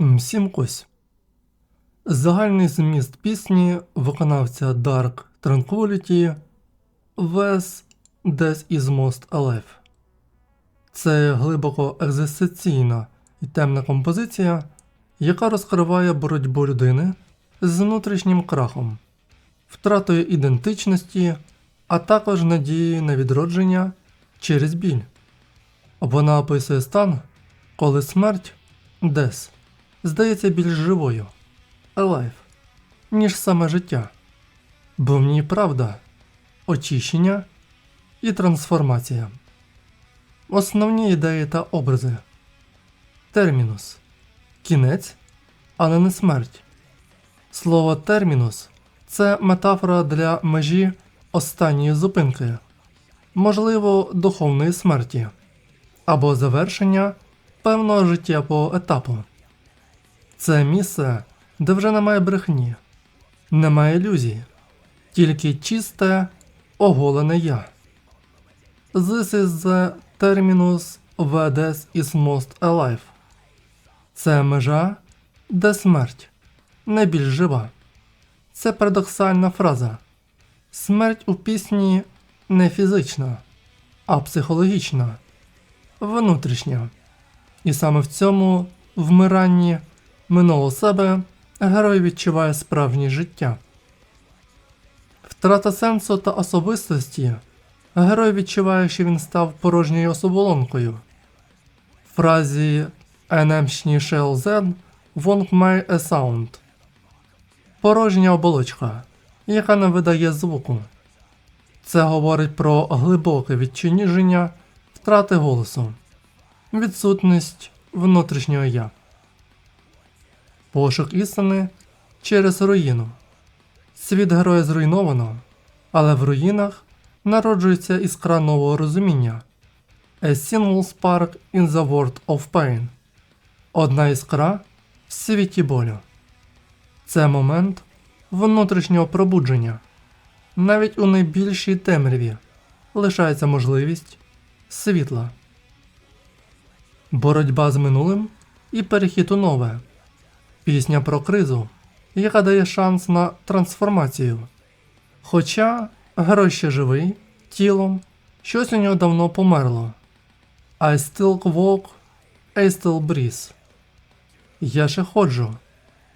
Всім. Загальний зміст пісні виконавця Dark Tranquility Wes Death is Most Alive. Це глибоко екзистенційна і темна композиція, яка розкриває боротьбу людини з внутрішнім крахом, втратою ідентичності, а також надією на відродження через біль. Вона описує стан, коли смерть Дес здається більш живою alive, ніж саме життя, бо в ній правда, очищення і трансформація. Основні ідеї та образи. Термінус кінець, але не смерть. Слово термінус це метафора для межі останньої зупинки, можливо, духовної смерті або завершення певного життєвого етапу. Це місце, де вже немає брехні, немає ілюзій, тільки чисте, оголене я. This is the terminus where death is most alive. Це межа, де смерть найбільш жива. Це парадоксальна фраза. Смерть у пісні не фізична, а психологічна, внутрішня. І саме в цьому вмиранні минулого себе герой відчуває справжнє життя. Втрата сенсу та особистості герой відчуває, що він став порожньою особолонкою. В фразі then won't make a sound. Порожня оболочка, яка не видає звуку. Це говорить про глибоке відчиніження втрати голосу, відсутність внутрішнього я. Пошук істини через руїну. Світ героя зруйновано, але в руїнах народжується іскра нового розуміння. A single spark in the world of pain. Одна іскра в світі болю. Це момент внутрішнього пробудження. Навіть у найбільшій темряві лишається можливість світла. Боротьба з минулим і перехід у нове. Пісня про кризу, яка дає шанс на трансформацію. Хоча герой ще живий, тілом, щось у нього давно померло. I still walk, I still breathe. Я ще ходжу,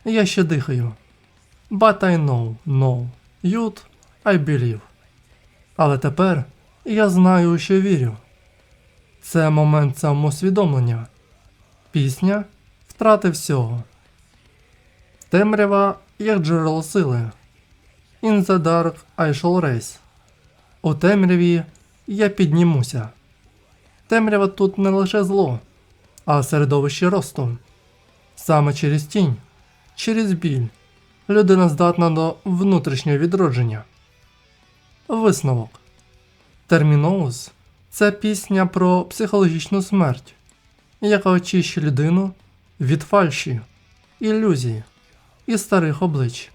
я ще дихаю. But I know, no, youth, I believe. Але тепер я знаю, що вірю. Це момент самоусвідомлення. Пісня втрати всього. Темрява як джерело сили. In the dark I shall race. У темряві я піднімуся. Темрява тут не лише зло, а середовище росту. Саме через тінь, через біль людина здатна до внутрішнього відродження. Висновок. Терміноус це пісня про психологічну смерть, яка очищує людину від фальші, ілюзії і старих облич.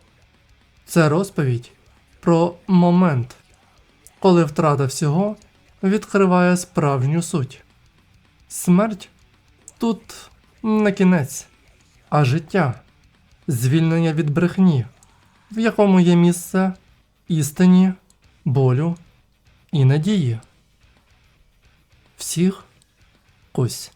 Це розповідь про момент, коли втрата всього відкриває справжню суть. Смерть тут не кінець, а життя, звільнення від брехні, в якому є місце істині, болю і надії. Всіх кось.